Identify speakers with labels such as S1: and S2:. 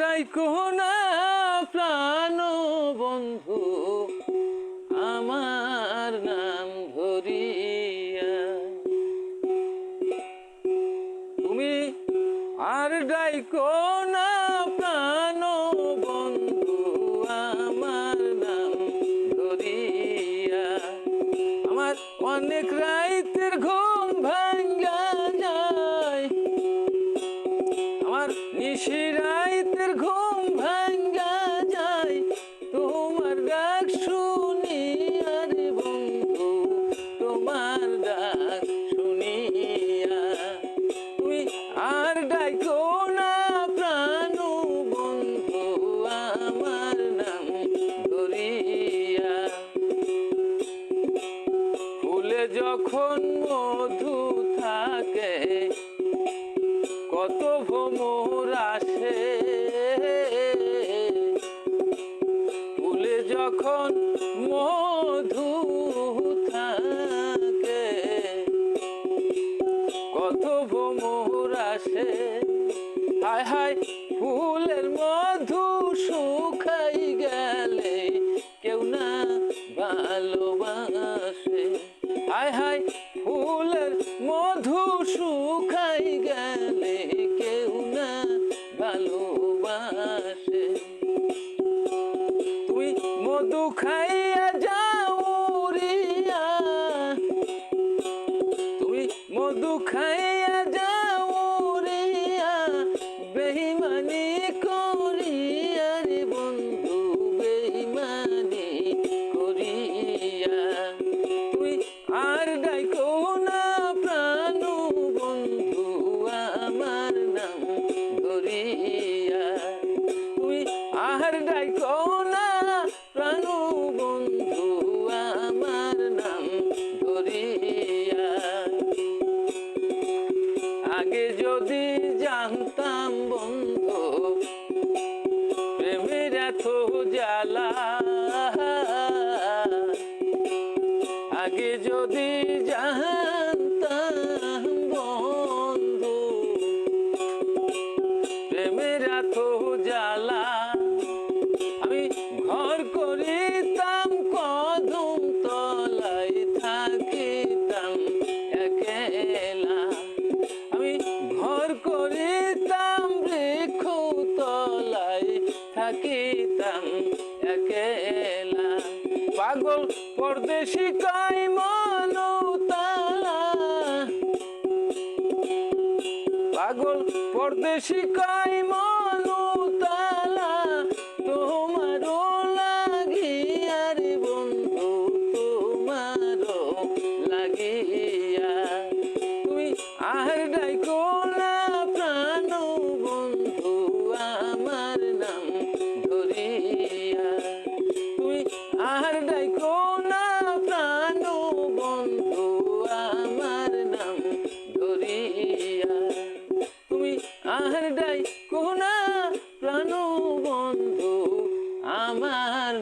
S1: ডাইকো না প্রাণ বন্ধু। আমার নাম ধরিয়া। তুমি আর ডাইকো না প্রাণ যখন মধু থাকে, কত ভ্রমর আসে। ফুলে যখন মধু থাকে, কত ভ্রমর আসে। হায় হায়, ফুলের মধু শুকাই গেলে কেউ না ভালোবাসে। হায় হায় ফুলের মধু শুকাই গেলে কেউ না ভালোবাসে। তুই মধু খাইয়া আর না প্রাণ বন্ধু আমার নাম ধরিয়া আগে যদি জানতাম বন্ধু প্রেমের এত জ্বালা আগে যদি জানতাম থাকিতাম একেলা। পাগল পরদেশি কাই মনতালা। পাগল পরদেশি কাই মনতালা। আর ডাইকো না প্রাণ বন্ধু, আমার নাম ধরিয়া। তুমি আর ডাইকো না প্রাণ বন্ধু, আমার